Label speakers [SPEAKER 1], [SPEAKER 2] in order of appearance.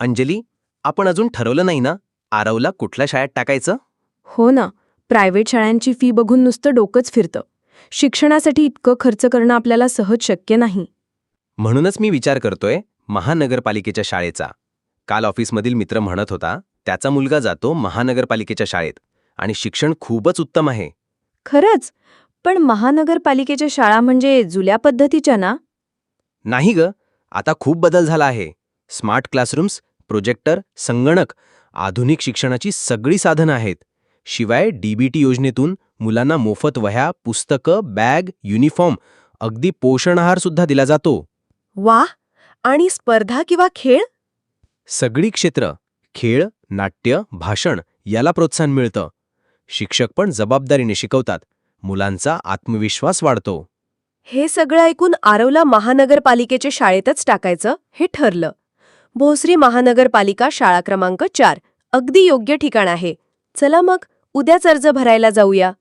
[SPEAKER 1] अंजली आपण अजून ठरवलं नाही ना? आरवला कुठल्या शाळेत टाकायचं?
[SPEAKER 2] हो ना. प्रायव्हेट शाळांची फी बघून नुसतं डोकंच फिरतं. शिक्षणासाठी इतकं खर्च करणं आपल्याला सहज शक्य नाही.
[SPEAKER 1] म्हणूनच मी विचार करतोय महानगरपालिकेच्या शाळेचा. काल ऑफिसमधील मित्र म्हणत होता त्याचा मुलगा जातो महानगरपालिकेच्या शाळेत आणि शिक्षण खूपच उत्तम आहे.
[SPEAKER 2] खरंच? पण महानगरपालिकेच्या शाळा म्हणजे जुल्या पद्धतीच्या ना?
[SPEAKER 1] नाही ग. आता खूप बदल झाला आहे. स्मार्ट क्लासरूम्स प्रोजेक्टर संगणक आधुनिक शिक्षणाची सगळी साधनं आहेत. शिवाय डीबीटी योजनेतून मुलांना मोफत वह्या पुस्तकं बॅग युनिफॉर्म अगदी पोषण आहार सुद्धा दिला जातो.
[SPEAKER 2] वा आणि स्पर्धा किंवा खेळ?
[SPEAKER 1] सगळी क्षेत्र खेळ नाट्य भाषण याला प्रोत्साहन मिळतं. शिक्षक पण जबाबदारीने शिकवतात. मुलांचा आत्मविश्वास वाढतो.
[SPEAKER 2] हे सगळं ऐकून आरवला महानगरपालिकेच्या शाळेतच टाकायचं हे ठरलं. भोसरी महानगरपालिका शाळा क्रमांक चार. अगदी योग्य ठिकाण आहे. चला मग उद्याच अर्ज भरायला जाऊया.